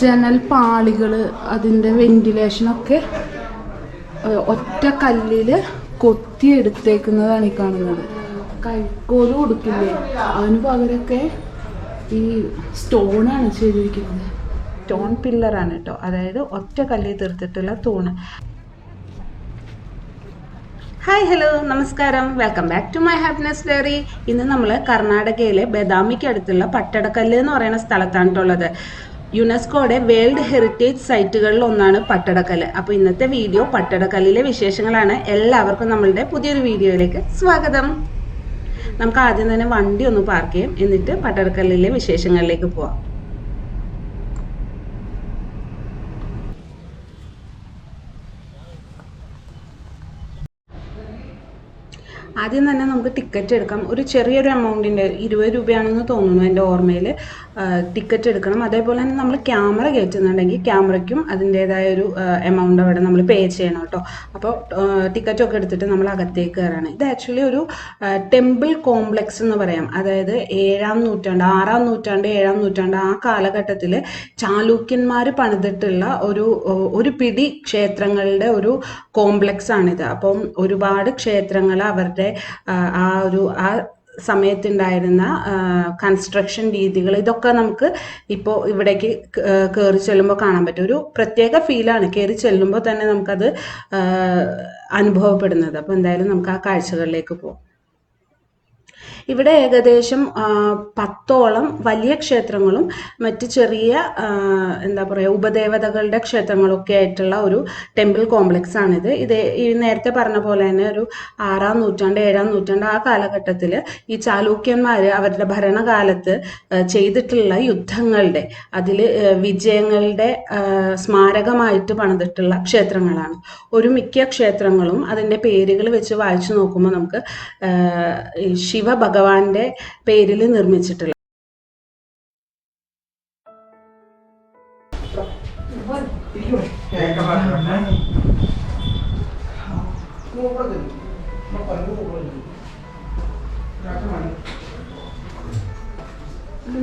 ജനൽ പാളികൾ അതിന്റെ വെന്റിലേഷനൊക്കെ ഒറ്റ കല്ലിൽ കൊത്തിയെടുത്തേക്കുന്നതാണ് ഈ കാണുന്നത്. കൈക്കോൽ കൊടുക്കില്ലേ? അതിന് പകരമൊക്കെ ഈ സ്റ്റോണാണ് ചെയ്തിരിക്കുന്നത്. സ്റ്റോൺ പില്ലറാണ് കേട്ടോ. അതായത് ഒറ്റ കല്ലിൽ തീർത്തിട്ടുള്ള തൂണ്. ഹായ് ഹലോ നമസ്കാരം. Welcome back to my happiness diary ഇന്ന് നമ്മൾ കർണാടകയിലെ ബദാമിക്ക് അടുത്തുള്ള പട്ടടക്കല്ല് എന്ന് പറയുന്ന സ്ഥലത്താണ് ഉള്ളത് യുനെസ്കോയുടെ വേൾഡ് ഹെറിറ്റേജ് സൈറ്റുകളിൽ ഒന്നാണ് പട്ടടക്കല്ല്. അപ്പോൾ ഇന്നത്തെ വീഡിയോ പട്ടടക്കല്ലിലെ വിശേഷങ്ങളാണ്. എല്ലാവർക്കും നമ്മളുടെ പുതിയൊരു വീഡിയോയിലേക്ക് സ്വാഗതം. നമുക്ക് ആദ്യം തന്നെ വണ്ടി ഒന്ന് പാർക്ക് ചെയ്യാം. എന്നിട്ട് പട്ടടക്കല്ലിലെ വിശേഷങ്ങളിലേക്ക് പോവാം. ആദ്യം തന്നെ നമുക്ക് ടിക്കറ്റ് എടുക്കാം. ഒരു ചെറിയൊരു എമൗണ്ടിന്റെ ഇരുപത് രൂപയാണെന്ന് തോന്നുന്നു എന്റെ ഓർമ്മയിൽ ടിക്കറ്റ് എടുക്കണം. അതേപോലെ തന്നെ നമ്മൾ ക്യാമറ കയറ്റുന്നുണ്ടെങ്കിൽ ക്യാമറയ്ക്കും അതിന്റേതായ ഒരു എമൗണ്ട് അവിടെ നമ്മൾ പേ ചെയ്യണം കേട്ടോ. അപ്പോൾ ടിക്കറ്റൊക്കെ എടുത്തിട്ട് നമ്മൾ അകത്തേക്ക് കയറാണ്. ഇത് ആക്ച്വലി ഒരു ടെമ്പിൾ കോംപ്ലക്സ് എന്ന് പറയാം. അതായത് ഏഴാം നൂറ്റാണ്ട് ആറാം നൂറ്റാണ്ട് ഏഴാം നൂറ്റാണ്ട് ആ കാലഘട്ടത്തിൽ ചാലൂക്യന്മാർ പണിതിട്ടുള്ള ഒരു ഒരു പിടി ക്ഷേത്രങ്ങളുടെ ഒരു കോംപ്ലക്സ് ആണിത്. അപ്പം ഒരുപാട് ക്ഷേത്രങ്ങൾ അവരുടെ ആ, ആ ഒരു ആ സമയത്തുണ്ടായിരുന്ന കൺസ്ട്രക്ഷൻ രീതികൾ ഇതൊക്കെ നമുക്ക് ഇപ്പോൾ ഇവിടേക്ക് കയറി ചെല്ലുമ്പോൾ കാണാൻ പറ്റും. ഒരു പ്രത്യേക ഫീലാണ് കയറി ചെല്ലുമ്പോൾ തന്നെ നമുക്കത് അനുഭവപ്പെടുന്നത്. അപ്പോൾ എന്തായാലും നമുക്ക് ആ കാഴ്ചകളിലേക്ക് പോകാം ഇവിടെ ഏകദേശം പത്തോളം വലിയ ക്ഷേത്രങ്ങളും മറ്റ് ചെറിയ എന്താ പറയുക ഉപദേവതകളുടെ ക്ഷേത്രങ്ങളൊക്കെ ആയിട്ടുള്ള ഒരു ടെമ്പിൾ കോംപ്ലക്സ് ആണിത് ഇത് ഈ നേരത്തെ പറഞ്ഞ പോലെ തന്നെ ഒരു ആറാം നൂറ്റാണ്ട് ഏഴാം നൂറ്റാണ്ട് ആ കാലഘട്ടത്തിൽ ഈ ചാലൂക്യന്മാർ അവരുടെ ഭരണകാലത്ത് ചെയ്തിട്ടുള്ള യുദ്ധങ്ങളുടെ അതിൽ വിജയങ്ങളുടെ സ്മാരകമായിട്ട് പണിതിട്ടുള്ള ക്ഷേത്രങ്ങളാണ്. ഒരു മിക്ക ക്ഷേത്രങ്ങളും അതിന്റെ പേരുകൾ വെച്ച് വായിച്ചു നോക്കുമ്പോൾ നമുക്ക് ഈ ശിവഭഗവാന്റെ പേരിൽ നിർമ്മിച്ചിട്ടുള്ള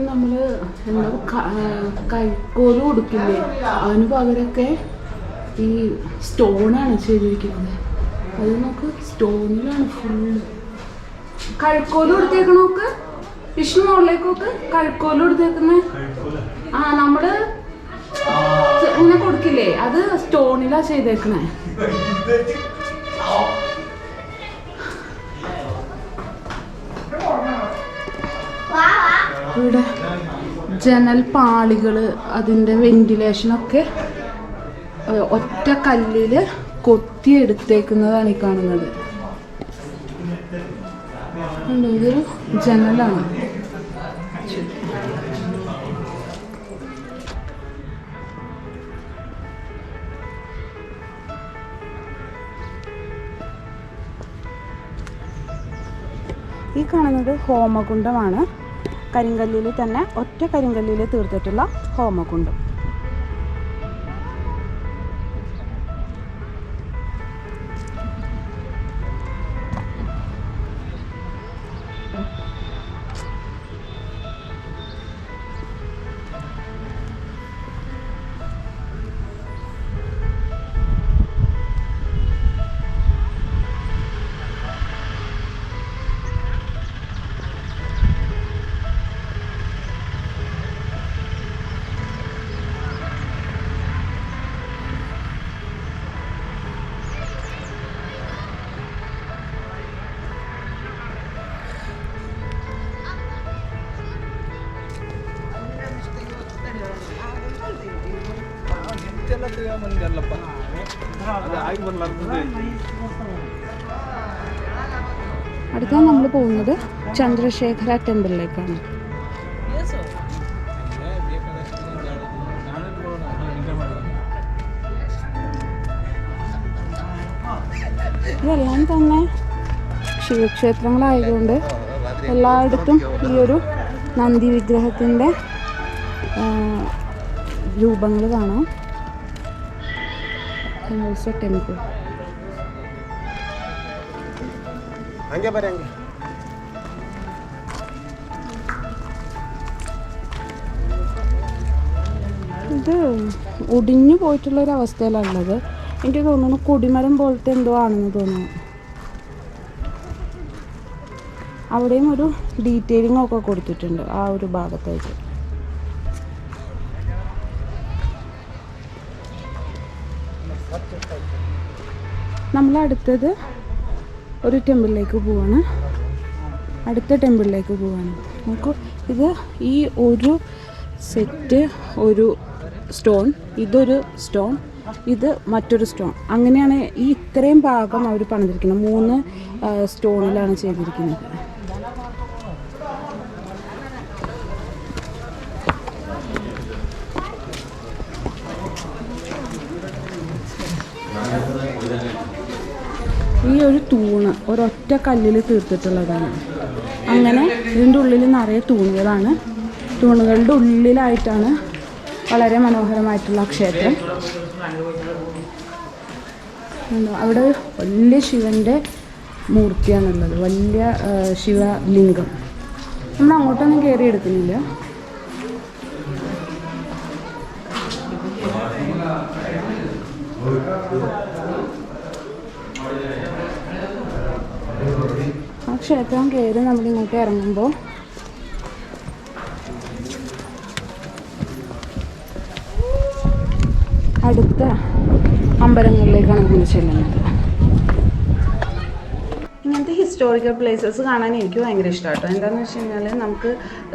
നമ്മൾ എന്താ കൈക്കോൽ കൊടുക്കില്ലേ? അതിന് പകരമൊക്കെ ഈ സ്റ്റോണാണ് ചെയ്തിരിക്കുന്നത്. അത് നമുക്ക് സ്റ്റോണിലാണ് ഫുള്ള് കഴുക്കോൽ കൊടുത്തേക്കണ നോക്ക്. വിഷ്ണു മുകളിലേക്ക് നോക്ക്. കഴുക്കോൽ കൊടുത്തേക്കുന്ന. ആ നമ്മൾ ഇങ്ങനെ കൊടുക്കില്ലേ? അത് സ്റ്റോണിലാ ചെയ്തേക്കണേ ഇവിടെ ജനൽ പാളികൾ അതിന്റെ വെന്റിലേഷനൊക്കെ ഒറ്റ കല്ലിൽ കൊത്തിയെടുത്തേക്കുന്നതാണ് ഈ കാണുന്നത്? ഇതൊരു ജനലാണ്. ഈ കാണുന്നത് ഹോമകുണ്ടമാണ്. കരിങ്കല്ലിൽ തന്നെ ഒറ്റ കരിങ്കല്ലിൽ തീർത്തിട്ടുള്ള ഹോമകുണ്ടം. അടുത്ത നമ്മൾ പോകുന്നത് ചന്ദ്രശേഖര ടെമ്പിളിലേക്കാണ്. ഇതെല്ലാം തന്നെ ശിവക്ഷേത്രങ്ങളായതുകൊണ്ട് എല്ലായിടത്തും ഈ ഒരു നന്ദി വിഗ്രഹത്തിന്റെ രൂപങ്ങൾ കാണാം. and also temple. Ange barange. ഇത് ഒടിഞ്ഞു പോയിട്ടുള്ള ഒരു അവസ്ഥയിലാണുള്ളത് എനിക്ക് തോന്നുന്നു കൊടിമരം പോലത്തെ എന്തോ ആണെന്ന് തോന്നുന്നു അവിടെയും ഒരു ഡീറ്റെയിലിംഗ് ഒക്കെ കൊടുത്തിട്ടുണ്ട് ആ ഒരു ഭാഗത്തേക്ക് നമ്മൾ അടുത്തത് ഒരു ടെമ്പിളിലേക്ക് പോവാണ്. അടുത്ത ടെമ്പിളിലേക്ക് പോവാണ്. നോക്കൂ ഇത് ഈ ഒരു സെറ്റ് ഒരു സ്റ്റോൺ ഇതൊരു സ്റ്റോൺ ഇത് മറ്റൊരു സ്റ്റോൺ. അങ്ങനെയാണ് ഈ ഇത്രയും ഭാഗം അവർ പണിതിരിക്കുന്നത്. മൂന്ന് സ്റ്റോണിലാണ് ചെയ്തിരിക്കുന്നത്. ഒരൊറ്റ കല്ലിൽ തീർത്തിട്ടുള്ളതാണ്. അങ്ങനെ ഇതിന്റെ ഉള്ളിൽ നിറയെ തൂണുകളാണ്. തൂണുകളുടെ ഉള്ളിലായിട്ടാണ് വളരെ മനോഹരമായിട്ടുള്ള ക്ഷേത്രം? അവിടെ വലിയ ശിവന്റെ മൂർത്തിയാണുള്ളത്. വലിയ ശിവലിംഗം. നമ്മൾ അങ്ങോട്ടൊന്നും കയറി എടുക്കുന്നില്ല. ആ ക്ഷേത്രം കയറി നമ്മൾ ഇങ്ങോട്ട് ഇറങ്ങുമ്പോൾ അടുത്ത അമ്പലങ്ങളിലേക്കാണ് നമ്മൾ ചെല്ലുന്നത്. ഹിസ്റ്റോറിക്കൽ പ്ലേസസ് കാണാൻ എനിക്ക് ഭയങ്കര ഇഷ്ടമാണ് കേട്ടോ എന്താണെന്ന് വെച്ച് കഴിഞ്ഞാൽ നമുക്ക്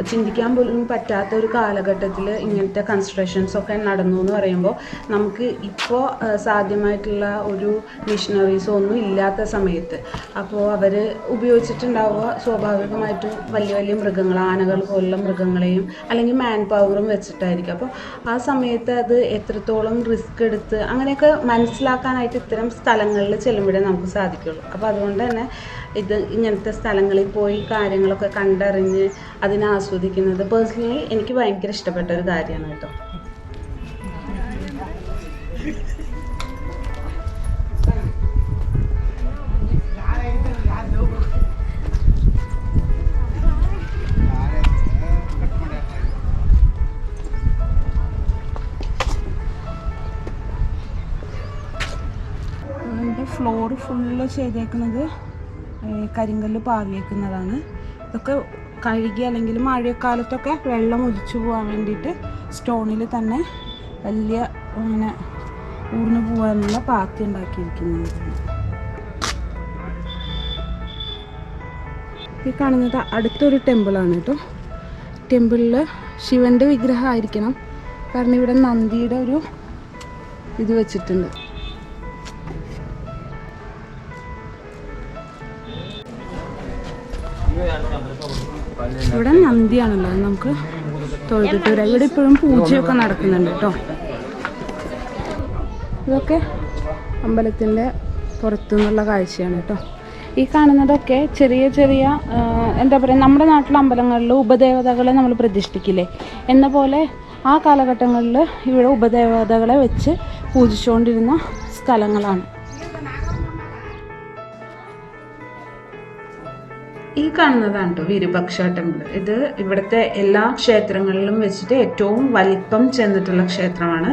ചിന്തിക്കാൻ പോലും പറ്റാത്ത ഒരു കാലഘട്ടത്തിൽ ഇങ്ങനത്തെ കൺസ്ട്രക്ഷൻസ് ഒക്കെ നടന്നു എന്ന് പറയുമ്പോൾ നമുക്ക് ഇപ്പോൾ സാധ്യമായിട്ടുള്ള ഒരു മിഷനറീസോ ഒന്നും ഇല്ലാത്ത സമയത്ത്. അപ്പോൾ അവർ ഉപയോഗിച്ചിട്ടുണ്ടാവുക സ്വാഭാവികമായിട്ടും വലിയ വലിയ മൃഗങ്ങൾ ആനകൾ പോലുള്ള മൃഗങ്ങളെയും അല്ലെങ്കിൽ മാൻ പവറും വെച്ചിട്ടായിരിക്കും. അപ്പോൾ ആ സമയത്ത് അത് എത്രത്തോളം റിസ്ക് എടുത്ത് അങ്ങനെയൊക്കെ മനസ്സിലാക്കാനായിട്ട് ഇത്തരം സ്ഥലങ്ങളിൽ ചെല്ലുമ്പോഴേ നമുക്ക് സാധിക്കുള്ളൂ. അപ്പോൾ അതുകൊണ്ട് തന്നെ ഇത് ഇങ്ങനത്തെ സ്ഥലങ്ങളിൽ പോയി കാര്യങ്ങളൊക്കെ കണ്ടറിഞ്ഞ് അതിനെ ആസ്വദിക്കുന്നത് പേഴ്സണലി എനിക്ക് ഭയങ്കര ഇഷ്ടപ്പെട്ട ഒരു കാര്യമാണ് കേട്ടോ. ഫ്ലോർ ഫുള്ള് ചെയ്തേക്കുന്നത് കരിങ്കല്ല് പാവിയേക്കുന്നതാണ്. ഇതൊക്കെ കഴുകി അല്ലെങ്കിൽ മഴക്കാലത്തൊക്കെ വെള്ളം ഒലിച്ചു പോകാൻ വേണ്ടിയിട്ട് സ്റ്റോണിൽ തന്നെ വലിയ അങ്ങനെ ഊർന്നു പോകാനുള്ള പാത്തി ഉണ്ടാക്കിയിരിക്കുന്നതാണ് ഈ കാണുന്നത് അടുത്തൊരു ടെമ്പിളാണ് കേട്ടോ. ടെമ്പിളിൽ ശിവന്റെ വിഗ്രഹമായിരിക്കണം. കാരണം ഇവിടെ നന്ദിയുടെ ഒരു ഇത് വെച്ചിട്ടുണ്ട്. അത് നമുക്ക് തൊഴുതിട്ട് വരാം. ഇവിടെ ഇപ്പോഴും പൂജയൊക്കെ നടക്കുന്നുണ്ട് കേട്ടോ. ഇതൊക്കെ അമ്പലത്തിന്റെ പുറത്തു നിന്നുള്ള കാഴ്ചയാണ് കേട്ടോ. ഈ കാണുന്നതൊക്കെ ചെറിയ ചെറിയ എന്താ പറയുക നമ്മുടെ നാട്ടിലെ അമ്പലങ്ങളിൽ ഉപദേവതകളെ നമ്മൾ പ്രതിഷ്ഠിക്കില്ലേ? എന്ന പോലെ ആ കാലഘട്ടങ്ങളിൽ ഇവിടെ ഉപദേവതകളെ വെച്ച് പൂജിച്ചുകൊണ്ടിരുന്ന സ്ഥലങ്ങളാണ്. ഈ കാണുന്നതാണ് കേട്ടോ വിരുപക്ഷ ടെമ്പിൾ ഇത് ഇവിടുത്തെ എല്ലാ ക്ഷേത്രങ്ങളിലും വെച്ചിട്ട് ഏറ്റവും വലിപ്പം ചെന്നിട്ടുള്ള ക്ഷേത്രമാണ്.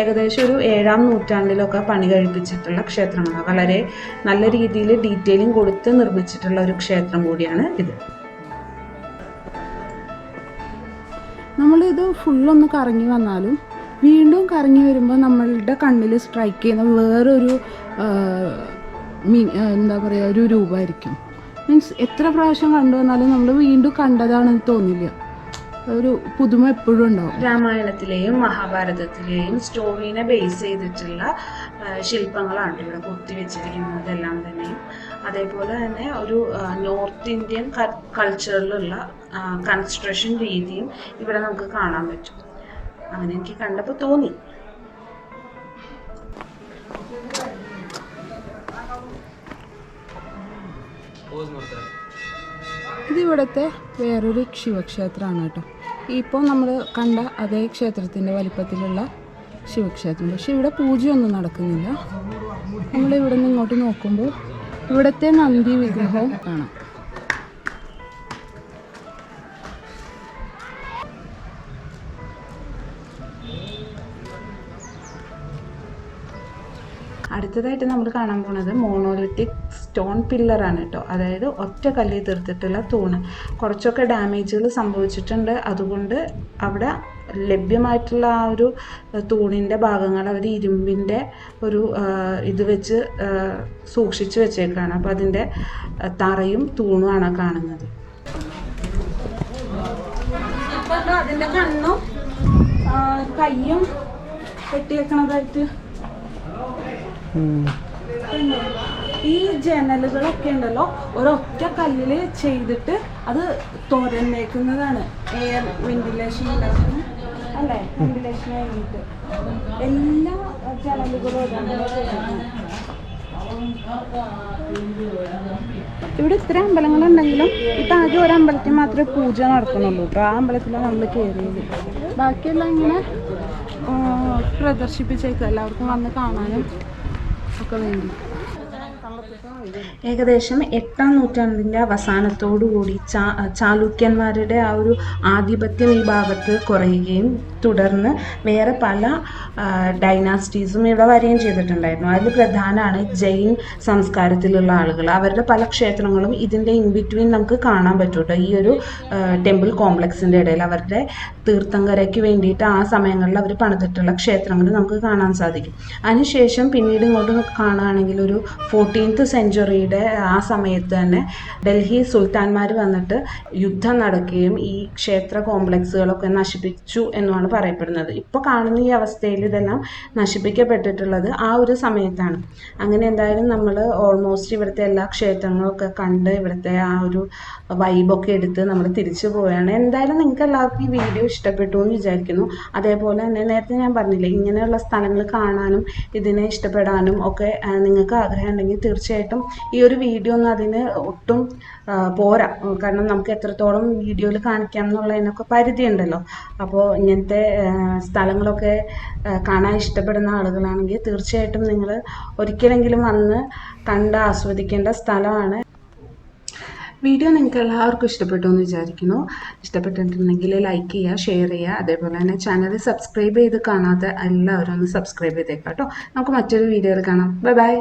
ഏകദേശം ഒരു ഏഴാം നൂറ്റാണ്ടിലൊക്കെ പണി കഴിപ്പിച്ചിട്ടുള്ള ക്ഷേത്രമാണ്. വളരെ നല്ല രീതിയിൽ ഡീറ്റെയിലിംഗ് കൊടുത്ത് നിർമ്മിച്ചിട്ടുള്ള ഒരു ക്ഷേത്രം കൂടിയാണ് ഇത്. നമ്മളിത് ഫുള്ളൊന്ന് കറങ്ങി വന്നാലും വീണ്ടും കറങ്ങി വരുമ്പോൾ നമ്മളുടെ കണ്ണിൽ സ്ട്രൈക്ക് ചെയ്യുന്ന വേറൊരു എന്താ പറയുക ഒരു രൂപമായിരിക്കും. മീൻസ് എത്ര പ്രാവശ്യം കണ്ടു വന്നാലും നമ്മൾ വീണ്ടും കണ്ടതാണെന്ന് തോന്നില്ല. ഒരു പുതുമ എപ്പോഴും ഉണ്ടാവും. രാമായണത്തിലെയും മഹാഭാരതത്തിലെയും സ്റ്റോറീനെ ബേസ് ചെയ്തിട്ടുള്ള ശില്പങ്ങളാണ് ഇവിടെ കൊത്തി വെച്ചിരിക്കുന്നതെല്ലാം തന്നെയും. അതേപോലെ തന്നെ ഒരു നോർത്ത് ഇന്ത്യൻ കൾച്ചറിലുള്ള കൺസ്ട്രക്ഷൻ രീതിയും ഇവിടെ നമുക്ക് കാണാൻ പറ്റും. അങ്ങനെ എനിക്ക് കണ്ടപ്പോൾ തോന്നി. ഇത് വേറൊരു ശിവക്ഷേത്രമാണ് കേട്ടോ. ഇപ്പോൾ നമ്മൾ കണ്ട അതേ ക്ഷേത്രത്തിന്റെ വലിപ്പത്തിലുള്ള ശിവക്ഷേത്രം. പക്ഷെ ഇവിടെ പൂജയൊന്നും നടക്കുന്നില്ല. നമ്മൾ ഇവിടെ നിന്ന് ഇങ്ങോട്ട് നോക്കുമ്പോൾ ഇവിടുത്തെ നന്ദി വിഗ്രഹവും കാണാം. അടുത്തതായിട്ട് നമ്മൾ കാണാൻ പോണത് മോണോലിറ്റിക് സ്റ്റോൺ പില്ലറാണ് കേട്ടോ. അതായത് ഒറ്റ കല്ലിൽ തീർത്തിട്ടുള്ള തൂണ്. കുറച്ചൊക്കെ ഡാമേജുകൾ സംഭവിച്ചിട്ടുണ്ട്. അതുകൊണ്ട് അവിടെ ലഭ്യമായിട്ടുള്ള ആ ഒരു തൂണിന്റെ ഭാഗങ്ങൾ അവർ ഇരുമ്പിന്റെ ഒരു ഇത് വെച്ച് സൂക്ഷിച്ചു വെച്ചേക്കാണ്. അപ്പോൾ അതിന്റെ തറയും തൂണുമാണ് കാണുന്നത്. അതിന്റെ കണ്ണും കയ്യും കെട്ടിയേക്കണതായിട്ട്? ഈ ജനലുകളൊക്കെ ഉണ്ടല്ലോ ഒരൊറ്റ കല്ലിൽ ചെയ്തിട്ട് അത് തുറന്നേക്കുന്നതാണ് എയർ വെന്റിലേഷൻ അല്ലേ? വെന്റിലേഷൻ കഴിഞ്ഞിട്ട്. എല്ലാ ജനലുകളും. ഇവിടെ ഇത്ര അമ്പലങ്ങളുണ്ടെങ്കിലും ഇപ്പം ആകെ ഒരു അമ്പലത്തിൽ മാത്രമേ പൂജ നടക്കുന്നുള്ളൂ. കേട്ടോ ആ അമ്പലത്തിലാണ് നമ്മൾ കയറിയത് ബാക്കിയെല്ലാം ഇങ്ങനെ ആ, പ്രദർശിപ്പിച്ചേക്കും. എല്ലാവർക്കും വന്ന് കാണാനും ഒക്കെ വേണ്ടി. ഏകദേശം എട്ടാം നൂറ്റാണ്ടിന്റെ അവസാനത്തോടുകൂടി ചാ ചാലൂക്യന്മാരുടെ ആ ഒരു ആധിപത്യം ഈ ഭാഗത്ത് കുറയുകയും തുടർന്ന് വേറെ പല ഡൈനാസ്റ്റീസും ഇവിടെ വരികയും ചെയ്തിട്ടുണ്ടായിരുന്നു. അതിൽ പ്രധാനമാണ് ജൈൻ സംസ്കാരത്തിലുള്ള ആളുകൾ. അവരുടെ പല ക്ഷേത്രങ്ങളും ഇതിന്റെ ഇൻ ബിറ്റ്വീൻ നമുക്ക് കാണാൻ പറ്റൂട്ടോ. ഈ ഒരു ടെമ്പിൾ കോംപ്ലക്സിന്റെ ഇടയിൽ അവരുടെ തീർത്ഥങ്കരയ്ക്ക് വേണ്ടിയിട്ട് ആ സമയങ്ങളിൽ അവർ പണിതിട്ടുള്ള ക്ഷേത്രങ്ങൾ നമുക്ക് കാണാൻ സാധിക്കും. അതിനുശേഷം പിന്നീട് ഇങ്ങോട്ട് കാണുകയാണെങ്കിൽ ഒരു ഫോർട്ടീൻത്ത് സെഞ്ചുറിയുടെ ആ സമയത്ത് തന്നെ ഡൽഹി സുൽത്താൻമാർ വന്നിട്ട് യുദ്ധം നടക്കുകയും ഈ ക്ഷേത്ര കോംപ്ലക്സുകളൊക്കെ നശിപ്പിച്ചു എന്നുമാണ് പറയപ്പെടുന്നത്. ഇപ്പോൾ കാണുന്ന ഈ അവസ്ഥയിൽ ഇതെല്ലാം നശിപ്പിക്കപ്പെട്ടിട്ടുള്ളത് ആ ഒരു സമയത്താണ്. അങ്ങനെ എന്തായാലും നമ്മൾ ഓൾമോസ്റ്റ് ഇവിടുത്തെ എല്ലാ ക്ഷേത്രങ്ങളൊക്കെ കണ്ട് ഇവിടുത്തെ ആ ഒരു വൈബൊക്കെ എടുത്ത് നമ്മൾ തിരിച്ചു പോവുകയാണ്. എന്തായാലും നിങ്ങൾക്ക് എല്ലാവർക്കും ഈ വീഡിയോ ഇഷ്ടപ്പെട്ടു എന്ന് വിചാരിക്കുന്നു. അതേപോലെ തന്നെ നേരത്തെ ഞാൻ പറഞ്ഞില്ലേ ഇങ്ങനെയുള്ള സ്ഥലങ്ങൾ കാണാനും ഇതിനെ ഇഷ്ടപ്പെടാനും ഒക്കെ നിങ്ങൾക്ക് ആഗ്രഹം ഉണ്ടെങ്കിൽ തീർച്ചയായിട്ടും ഈ ഒരു വീഡിയോ ഒന്നും അതിന് ഒട്ടും പോരാ. കാരണം നമുക്ക് എത്രത്തോളം വീഡിയോയിൽ കാണിക്കാം എന്നുള്ളതിനൊക്കെ പരിധി ഉണ്ടല്ലോ അപ്പോൾ ഇങ്ങനത്തെ സ്ഥലങ്ങളൊക്കെ കാണാൻ ഇഷ്ടപ്പെടുന്ന ആളുകളാണെങ്കിൽ തീർച്ചയായിട്ടും നിങ്ങൾ ഒരിക്കലെങ്കിലും വന്ന് കണ്ട് ആസ്വദിക്കേണ്ട സ്ഥലമാണ്. വീഡിയോ നിങ്ങൾക്ക് എല്ലാവർക്കും ഇഷ്ടപ്പെട്ടു എന്ന് വിചാരിക്കുന്നു. ഇഷ്ടപ്പെട്ടിട്ടുണ്ടെങ്കിൽ ലൈക്ക് ചെയ്യുക ഷെയർ ചെയ്യുക. അതേപോലെ തന്നെ ചാനൽ സബ്സ്ക്രൈബ് ചെയ്ത് കാണാത്ത എല്ലാവരും ഒന്ന് സബ്സ്ക്രൈബ് ചെയ്തേക്കാം കേട്ടോ നമുക്ക് മറ്റൊരു വീഡിയോയിൽ കാണാം. Bye bye